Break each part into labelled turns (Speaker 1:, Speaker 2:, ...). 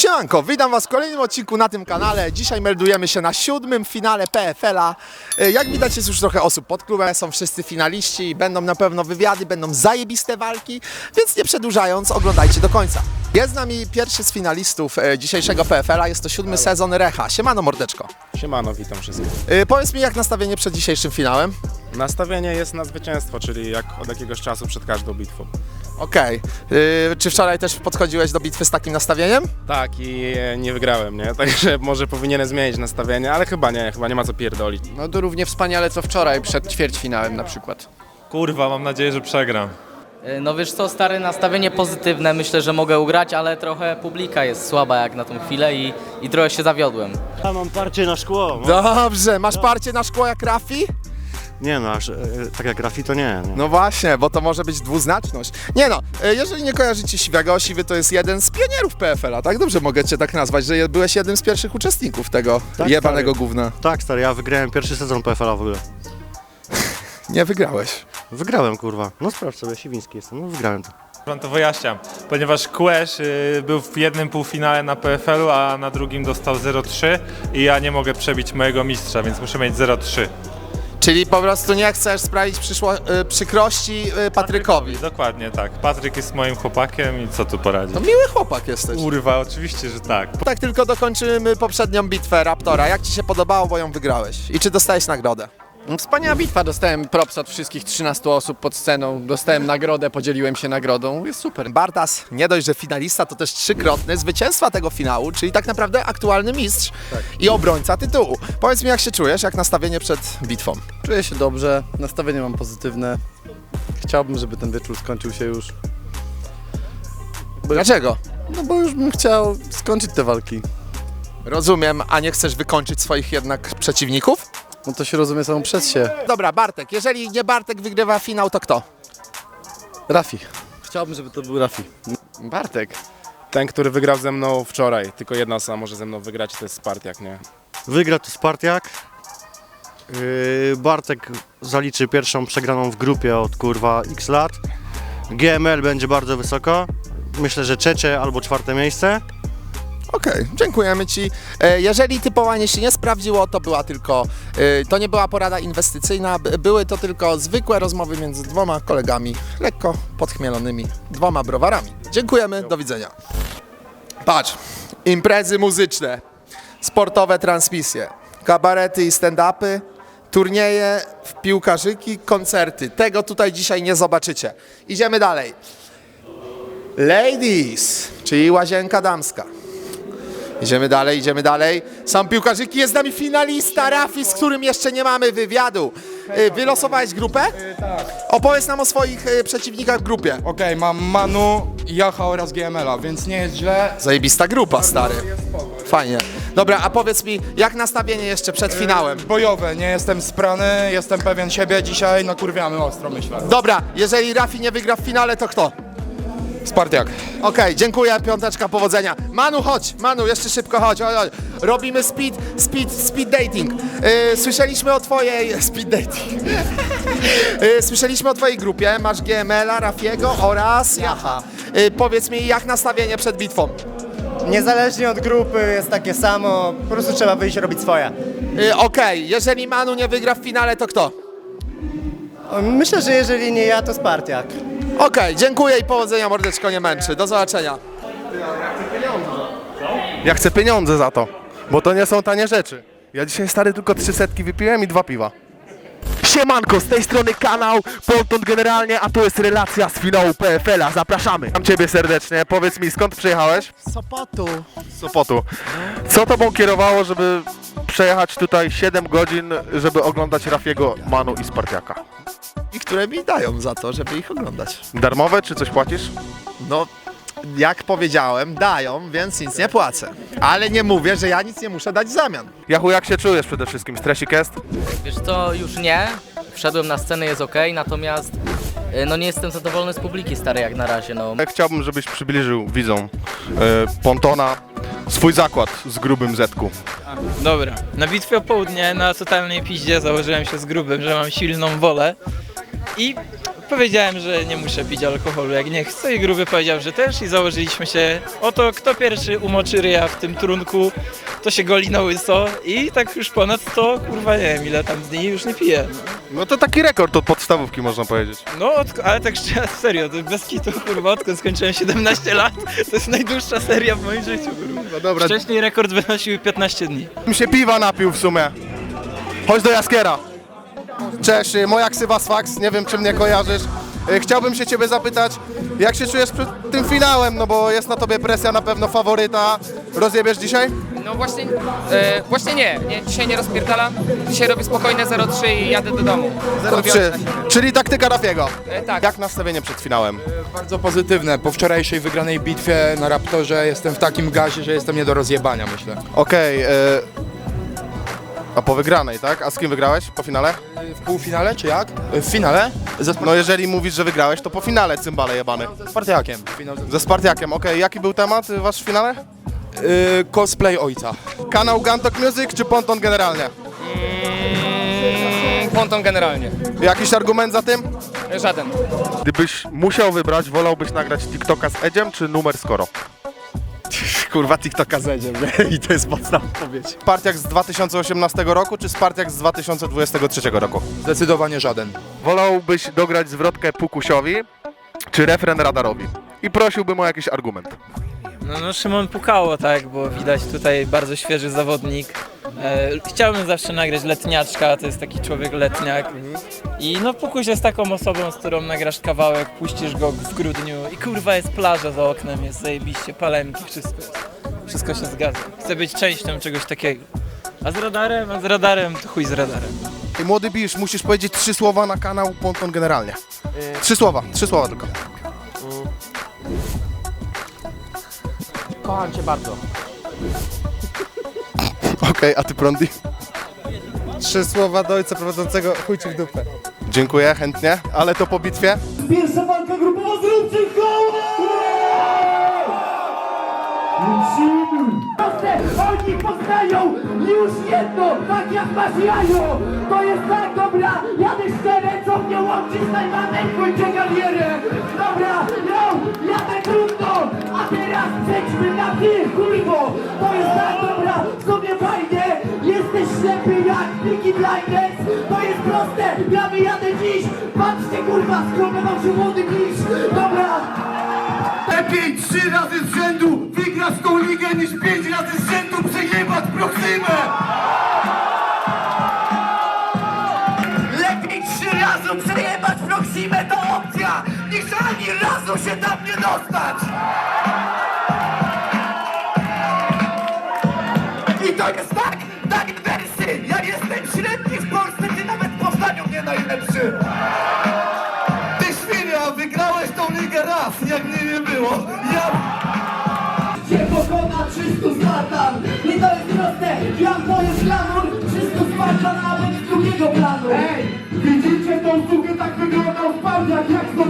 Speaker 1: Siemanko, witam Was w kolejnym odcinku na tym kanale. Dzisiaj meldujemy się na siódmym finale PFL-a. E, Jak widać jest już trochę osób pod klubem, są wszyscy finaliści, będą na pewno wywiady, będą zajebiste walki, więc nie przedłużając, oglądajcie do końca. Jest z nami pierwszy z finalistów e, dzisiejszego PFL-a, jest to siódmy sezon Recha. Siemano mordeczko.
Speaker 2: Siemano, witam wszystkich.
Speaker 1: E, Powiedz mi jak nastawienie przed dzisiejszym finałem?
Speaker 2: Nastawienie jest na zwycięstwo, czyli jak od jakiegoś czasu przed każdą bitwą.
Speaker 1: Okej. E, Czy wczoraj też podchodziłeś do bitwy z takim nastawieniem?
Speaker 2: Tak, i e, nie wygrałem, nie? Także może powinienem zmienić nastawienie, ale chyba nie, chyba nie ma co pierdolić.
Speaker 3: No to równie wspaniale co wczoraj przed ćwierćfinałem na przykład.
Speaker 4: Kurwa, mam nadzieję, że przegram.
Speaker 5: No wiesz co, stare nastawienie pozytywne, myślę, że mogę ugrać, ale trochę publika jest słaba jak na tą chwilę i, i trochę się zawiodłem.
Speaker 6: Ja mam parcie na szkło.
Speaker 1: Dobrze, masz parcie na szkło jak Rafi?
Speaker 6: Nie no, aż, e, tak jak Rafi to nie. nie.
Speaker 1: No właśnie, bo to może być dwuznaczność. Nie no, e, jeżeli nie kojarzycie Siwego, Siwy to jest jeden z pionierów PFL-a, tak? Dobrze mogę cię tak nazwać, że je- byłeś jednym z pierwszych uczestników tego
Speaker 6: Tak,
Speaker 1: jebanego
Speaker 6: stary.
Speaker 1: gówna.
Speaker 6: Tak stary, ja wygrałem pierwszy sezon PFL-a w ogóle.
Speaker 1: Nie wygrałeś.
Speaker 6: Wygrałem kurwa. No sprawdź sobie, Siwiński jestem, no wygrałem to.
Speaker 4: Wam to wyjaśniam. Ponieważ Quesz y, był w jednym półfinale na PFL-u, a na drugim dostał 0-3 i ja nie mogę przebić mojego mistrza, więc muszę mieć 0-3.
Speaker 1: Czyli po prostu nie chcesz sprawić przyszło, e, przykrości e, Patrykowi.
Speaker 4: Dokładnie tak. Patryk jest moim chłopakiem i co tu poradzić?
Speaker 1: To miły chłopak jesteś.
Speaker 4: Kurwa, oczywiście, że tak.
Speaker 1: Tak tylko dokończymy poprzednią bitwę Raptora. Jak ci się podobało, bo ją wygrałeś? I czy dostałeś nagrodę?
Speaker 3: Wspaniała bitwa, dostałem props od wszystkich 13 osób pod sceną, dostałem nagrodę, podzieliłem się nagrodą, jest super.
Speaker 1: Bartas, nie dość, że finalista, to też trzykrotny zwycięstwa tego finału, czyli tak naprawdę aktualny mistrz i obrońca tytułu. Powiedz mi, jak się czujesz, jak nastawienie przed bitwą?
Speaker 7: Czuję się dobrze, nastawienie mam pozytywne. Chciałbym, żeby ten wieczór skończył się już. Bo,
Speaker 1: Dlaczego?
Speaker 7: no bo już bym chciał skończyć te walki.
Speaker 1: Rozumiem, a nie chcesz wykończyć swoich jednak przeciwników?
Speaker 7: No to się rozumie samo przez się.
Speaker 1: Dobra, Bartek, jeżeli nie Bartek wygrywa finał, to kto?
Speaker 7: Rafi. Chciałbym, żeby to był Rafi.
Speaker 3: Bartek,
Speaker 2: Ten, który wygrał ze mną wczoraj, tylko jedna osoba może ze mną wygrać, to jest Spartiak, nie?
Speaker 6: Wygra to Spartiak. Yy, Bartek zaliczy pierwszą przegraną w grupie od kurwa x lat. GML będzie bardzo wysoko. Myślę, że trzecie albo czwarte miejsce.
Speaker 1: Okej, dziękujemy Ci. E, Jeżeli typowanie się nie sprawdziło, to była tylko, e, to nie była porada inwestycyjna, były to tylko zwykłe rozmowy między dwoma kolegami, lekko podchmielonymi, dwoma browarami. Dziękujemy, do widzenia. Patrz, imprezy muzyczne, sportowe transmisje, kabarety i stand-upy, turnieje w piłkarzyki, koncerty. Tego tutaj dzisiaj nie zobaczycie. Idziemy dalej. Ladies, czyli łazienka damska. Idziemy dalej, idziemy dalej. Są piłkarzyki, jest z nami finalista Rafi, z którym jeszcze nie mamy wywiadu. Y, Wylosowałeś grupę?
Speaker 8: tak.
Speaker 1: Opowiedz nam o swoich y, przeciwnikach w grupie.
Speaker 8: Okej, mam Manu, Jacha oraz GML-a, więc nie jest źle.
Speaker 1: Zajebista grupa, stary. Fajnie. Dobra, a powiedz mi, jak nastawienie jeszcze przed finałem?
Speaker 8: Bojowe, nie jestem sprany, jestem pewien siebie dzisiaj, nakurwiamy ostro myślę.
Speaker 1: Dobra, jeżeli Rafi nie wygra w finale, to kto?
Speaker 8: Spartiak.
Speaker 1: Okej, dziękuję, piąteczka, powodzenia. Manu, chodź, Manu, jeszcze szybko chodź, chodź, chodź. Robimy speed, speed, speed dating. Yy, słyszeliśmy o twojej... Speed dating. yy, słyszeliśmy o twojej grupie, masz GML-a, Rafiego oraz Jacha. Yy, powiedz mi, jak nastawienie przed bitwą?
Speaker 9: Niezależnie od grupy jest takie samo, po prostu trzeba wyjść i robić swoje.
Speaker 1: Yy, Okej, jeżeli Manu nie wygra w finale, to kto?
Speaker 9: Myślę, że jeżeli nie ja, to Spartiak.
Speaker 1: Okej, dziękuję i powodzenia, mordeczko nie męczy. Do zobaczenia.
Speaker 10: Ja chcę pieniądze za to, bo to nie są tanie rzeczy. Ja dzisiaj stary tylko trzy setki wypiłem i dwa piwa. Siemanko, z tej strony kanał Ponton generalnie, a to jest relacja z finału PFL-a. Zapraszamy. Witam Ciebie serdecznie. Powiedz mi, skąd przyjechałeś?
Speaker 7: Z Sopotu.
Speaker 10: Z Sopotu. Co Tobą kierowało, żeby przejechać tutaj 7 godzin, żeby oglądać Rafiego, Manu i Spartiaka?
Speaker 1: I które mi dają za to, żeby ich oglądać.
Speaker 10: Darmowe, czy coś płacisz?
Speaker 1: No, jak powiedziałem, dają, więc nic nie płacę. Ale nie mówię, że ja nic nie muszę dać w zamian.
Speaker 10: Jachu, jak się czujesz przede wszystkim? Stresik jest?
Speaker 5: Wiesz co, już nie, wszedłem na scenę, jest ok, natomiast y, no nie jestem zadowolony z publiki stary jak na razie, no.
Speaker 10: Ja chciałbym, żebyś przybliżył widzom e, Pontona swój zakład z grubym Zetku.
Speaker 11: Dobra, na bitwie o południe na totalnej piździe założyłem się z grubym, że mam silną wolę i powiedziałem, że nie muszę pić alkoholu jak nie chcę i gruby powiedział, że też i założyliśmy się o to, kto pierwszy umoczy ryja w tym trunku, to się goli na łyso i tak już ponad to, kurwa nie wiem ile tam dni już nie piję.
Speaker 10: No to taki rekord od podstawówki można powiedzieć.
Speaker 11: No, od, ale tak szczerze, serio, to bez kitu, kurwa, odkąd skończyłem 17 lat, to jest najdłuższa seria w moim życiu, kurwa.
Speaker 10: No dobra,
Speaker 11: Wcześniej rekord wynosił 15 dni.
Speaker 10: bym się piwa napił w sumie. Chodź do Jaskiera.
Speaker 1: Cześć, y, moja ksywa Sfax, nie wiem czy mnie kojarzysz. Y, Chciałbym się ciebie zapytać, jak się czujesz przed tym finałem, no bo jest na tobie presja na pewno faworyta. Rozjebiesz dzisiaj?
Speaker 12: No właśnie, e, właśnie nie, nie, dzisiaj nie rozpierdalam. Dzisiaj robię spokojne 0,3 i jadę do domu.
Speaker 1: 0-3, czyli taktyka Rafiego.
Speaker 12: E, tak.
Speaker 1: Jak nastawienie przed finałem?
Speaker 8: Bardzo pozytywne. Po wczorajszej wygranej bitwie na Raptorze jestem w takim gazie, że jestem nie do rozjebania, myślę.
Speaker 10: Okej, e, a po wygranej, tak? A z kim wygrałeś po finale?
Speaker 8: W półfinale czy jak? W finale? Ze,
Speaker 10: No jeżeli mówisz, że wygrałeś, to po finale cymbale jebany.
Speaker 8: ze Spartiakiem. Finał ze...
Speaker 10: Ze Spartiakiem, okej. Jaki był temat y, wasz w finale?
Speaker 8: Y, cosplay ojca.
Speaker 10: Kanał Gantok Music czy Ponton generalnie?
Speaker 12: Mm, ponton generalnie.
Speaker 10: Jakiś argument za tym?
Speaker 12: Żaden.
Speaker 10: Gdybyś musiał wybrać, wolałbyś nagrać TikToka z Edziem czy numer Skoro?
Speaker 3: Kurwa TikToka zejdzie, i to jest mocna odpowiedź.
Speaker 10: Spartiak z 2018 roku czy Spartiak z 2023 roku?
Speaker 8: Zdecydowanie żaden.
Speaker 10: Wolałbyś dograć zwrotkę Pukusiowi czy refren Radarowi? I prosiłbym o jakiś argument.
Speaker 11: No, no Szymon pukało, tak, bo widać tutaj bardzo świeży zawodnik. E, chciałbym zawsze nagrać letniaczka, to jest taki człowiek letniak. I no Pukuś jest taką osobą, z którą nagrasz kawałek, puścisz go w grudniu i kurwa jest plaża za oknem, jest zajebiście, palemki, wszystko. Wszystko się zgadza. Chcę być częścią czegoś takiego. A z radarem, a z radarem, to chuj z radarem.
Speaker 10: I młody Bisz, musisz powiedzieć trzy słowa na kanał Ponton generalnie. Trzy słowa, trzy słowa tylko.
Speaker 5: Kocham cię bardzo.
Speaker 10: Okej, a ty Prondi?
Speaker 9: Trzy słowa do ojca prowadzącego, chuj ci w dupę.
Speaker 10: Dziękuję, chętnie, ale to po bitwie.
Speaker 9: Pierwsza walka grupowa, zróbcie Oni poznają już jedno, tak jak masz jajo To jest tak, dobra, jadę szczerze, co mnie łączy z najmanem, kończę karierę Dobra, yo, jadę trudno, a teraz przejdźmy na ty, kurwo To jest tak, dobra, sobie fajnie. Jesteś ślepy jak Peaky Blinders. To jest proste, ja wyjadę dziś. Patrzcie kurwa, skromny wam się młody bliż Dobra. Lepiej trzy razy z rzędu wygrać tą ligę niż pięć razy z rzędu przejebać! Ani razu się tam nie dostać! I to jest tak, tak wersy! Ja jestem średni w Polsce, ty nawet w powstaniu nie najlepszy! Ty świnia, wygrałeś tą ligę raz, jak mnie nie było. Ja... Cię pokona 300 Spartan I to jest proste, jak to jest glamour 300 Spartan nawet drugiego planu Ej, widzicie tą sukę tak wyglądał Spartak Jak w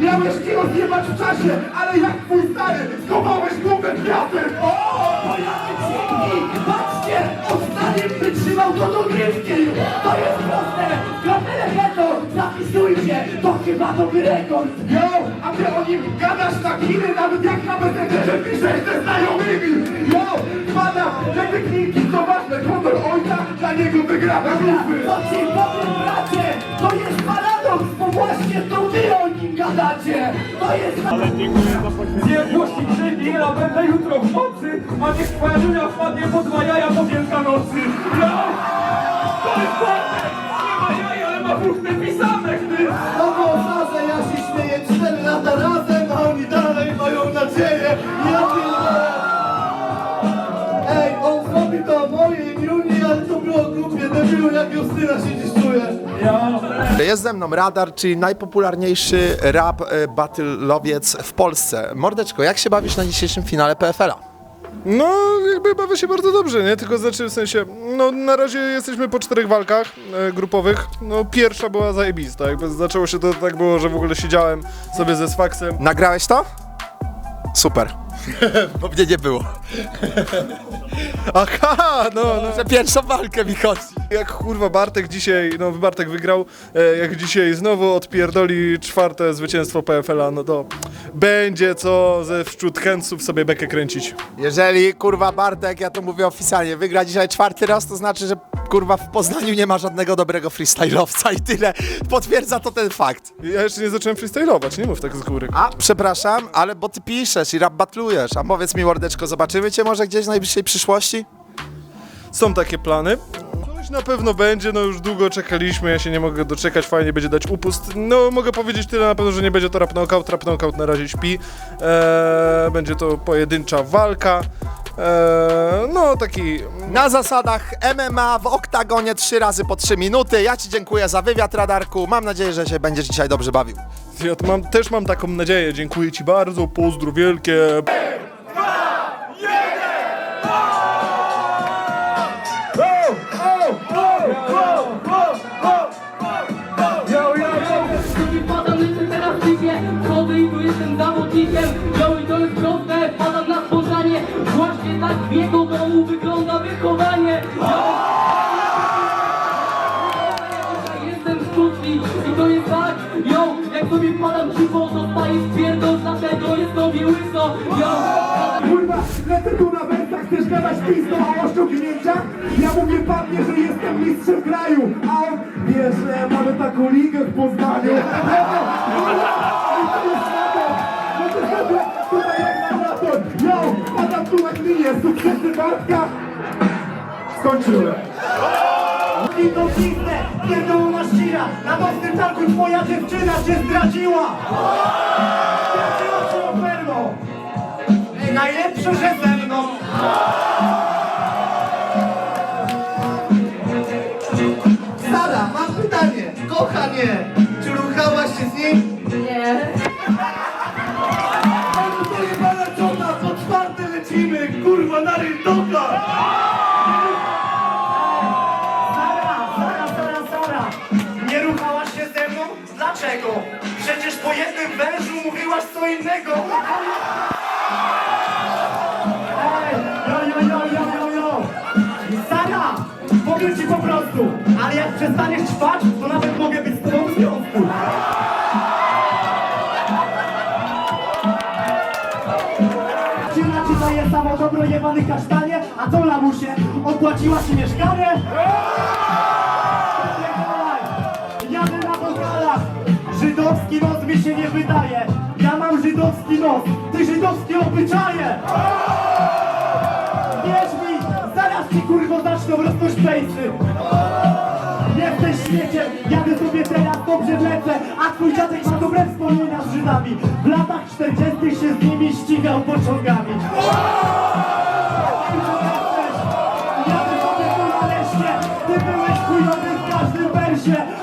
Speaker 9: Miałeś kilo zjebać w czasie, ale jak twój stary Schowałeś głowę kwiatem O, pojazdy dzięki Patrzcie, ostatnim wytrzymał do dogrywki To jest proste, kapelę Heto Zapisujcie, to chyba nowy rekord. Yo, a ty o nim gadasz na chwilę Nawet jak na BTG piszesz ze znajomymi. Yo, pada, że wyklinki to ważne Honor ojca, dla niego wygrana grupy To ci powiem bracie, to jest paradoks Bo właśnie to wy o nim gadacie. To jest... Ale dziękuję za krzywi, ja będę jutro w nocy A niech twoja żunia wpadnie pod dwa jaja po Wielkanocy. Yo, się dziś.
Speaker 1: Jest ze mną Radar, czyli najpopularniejszy rap e, battle'owiec w Polsce. Mordeczko, jak się bawisz na dzisiejszym finale PFL-a?
Speaker 13: No, jakby bawię się bardzo dobrze, nie? Tylko znaczy w sensie, no na razie jesteśmy po czterech walkach e, grupowych. No pierwsza była zajebista, jakby zaczęło się to tak było, że w ogóle siedziałem sobie ze sfaksem.
Speaker 1: Nagrałeś to? Super. Bo mnie nie było.
Speaker 13: Aha, no, no.
Speaker 1: Że pierwszą walkę mi chodzi.
Speaker 13: Jak kurwa Bartek dzisiaj, no Bartek wygrał, e, jak dzisiaj znowu odpierdoli czwarte zwycięstwo PFL-a, no to będzie co ze wśród chętców sobie bekę kręcić.
Speaker 1: Jeżeli kurwa Bartek, ja to mówię oficjalnie, wygra dzisiaj czwarty raz, to znaczy, że kurwa w Poznaniu nie ma żadnego dobrego freestyle'owca i tyle. Potwierdza to ten fakt.
Speaker 13: Ja jeszcze nie zacząłem freestylować, nie mów tak z góry.
Speaker 1: A, przepraszam, ale bo ty piszesz i rap batlujesz. A powiedz mi, mordeczko, zobaczymy cię może gdzieś w najbliższej przyszłości?
Speaker 13: Są takie plany. Coś na pewno będzie, no już długo czekaliśmy, ja się nie mogę doczekać, fajnie będzie dać upust. No mogę powiedzieć tyle na pewno, że nie będzie to rap knockout, rap knockout na razie śpi. Eee, będzie to pojedyncza walka. Eee, no taki...
Speaker 1: Na zasadach MMA w oktagonie trzy razy po trzy minuty. Ja ci dziękuję za wywiad, Radarku. Mam nadzieję, że się będziesz dzisiaj dobrze bawił.
Speaker 13: Ja to mam, też mam taką nadzieję, dziękuję ci bardzo, pozdro wielkie.
Speaker 14: Wpadam lecę teraz w piwie Schody i tu jestem zawodnikiem w jego domu wygląda wychowanie Jestem sztuczny i to jest tak Yo, jak sobie wpadam cicho Dostaję spierdol, dlatego jest tobie łyso Yo,
Speaker 9: Kurwa, lecę tu na wersach, chcesz gadać pisto o osiągnięciach? Ja mówię panie, że jestem mistrzem kraju, a on wie, że mamy taką ligę w Poznaniu. Bartka. Skończyłem. I to piznę, pierdolona ścira, na nocnym targu twoja dziewczyna cię zdradziła. Zdradziła cię ofermą. Najlepsze, że ze mną. Sara, mam pytanie. Kochanie, czy ruchałaś się z nim? Innego. Ej, ci po prostu, ale jak przestaniesz ćpać, to nawet mogę być z tobą w związku. Dziewczyna ci daje samo dobro jebany kasztanie, a co lamusie? Opłaciła ci mieszkanie? Żydowski nos, ty żydowskie obyczaje! Wierz mi, zaraz ci kurwo zaczną rosnąć pejsy. Jesteś śmieciem, jadę sobie teraz dobrze wlecę A twój dziadek ma dobre wspomnienia z Żydami W latach 40 się z nimi ścigał pociągami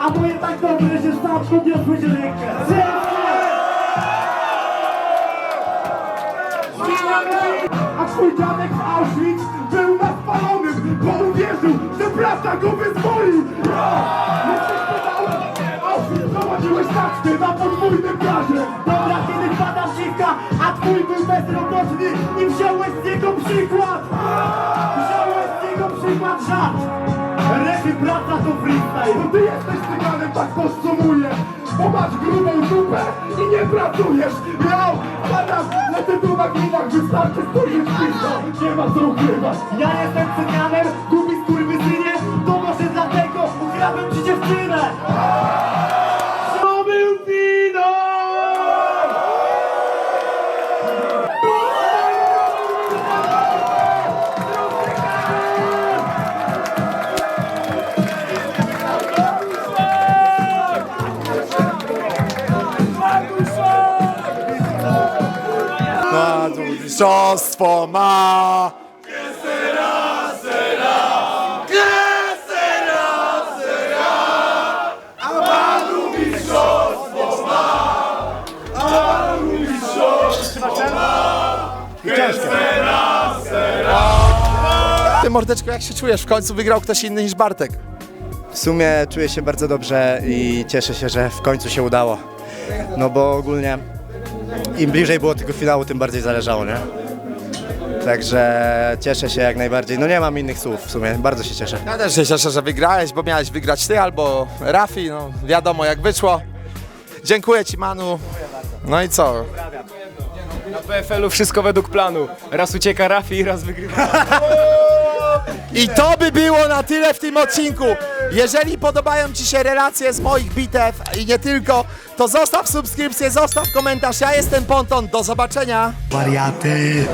Speaker 9: A moje tak dobre, że sam podniosłeś rękę A twój dziadek w Auschwitz był na spalonym, bo uwierzył, że prawda go wyzwoli! Auschwitz prowadziłeś taczkę na podwójnym gazie! Dobra, kiedy pada siwka, a twój był bezrobotny i wziąłeś z niego przykład! Wziąłeś z niego przykład żart! Refy praca to freestyle! No ty jesteś cyganem, tak podsumuję! Bo masz grubą dupę i nie pracujesz! Ja padam, lecę tu na glinach, wystarczy spojrzeć w! Nie ma ukrywać! Ja jestem cyganem,
Speaker 1: mistrzostwo ma! Ty mordeczko, jak się czujesz? W końcu wygrał ktoś inny niż Bartek.
Speaker 15: W sumie czuję się bardzo dobrze i cieszę się, że w końcu się udało. No bo ogólnie im bliżej było tego finału, tym bardziej zależało, nie? Także cieszę się jak najbardziej. No nie mam innych słów w sumie, bardzo się cieszę.
Speaker 1: Ja też się cieszę, że wygrałeś, bo miałeś wygrać ty albo Rafi, no wiadomo jak wyszło. Dziękuję ci Manu. No i co?
Speaker 16: Na PFL-u wszystko według planu. Raz ucieka Rafi, raz wygrywa.
Speaker 1: I to by było na tyle w tym odcinku. Jeżeli podobają Ci się relacje z moich bitew i nie tylko, to zostaw subskrypcję, zostaw komentarz. Ja jestem Ponton, do zobaczenia.
Speaker 9: Wariaty.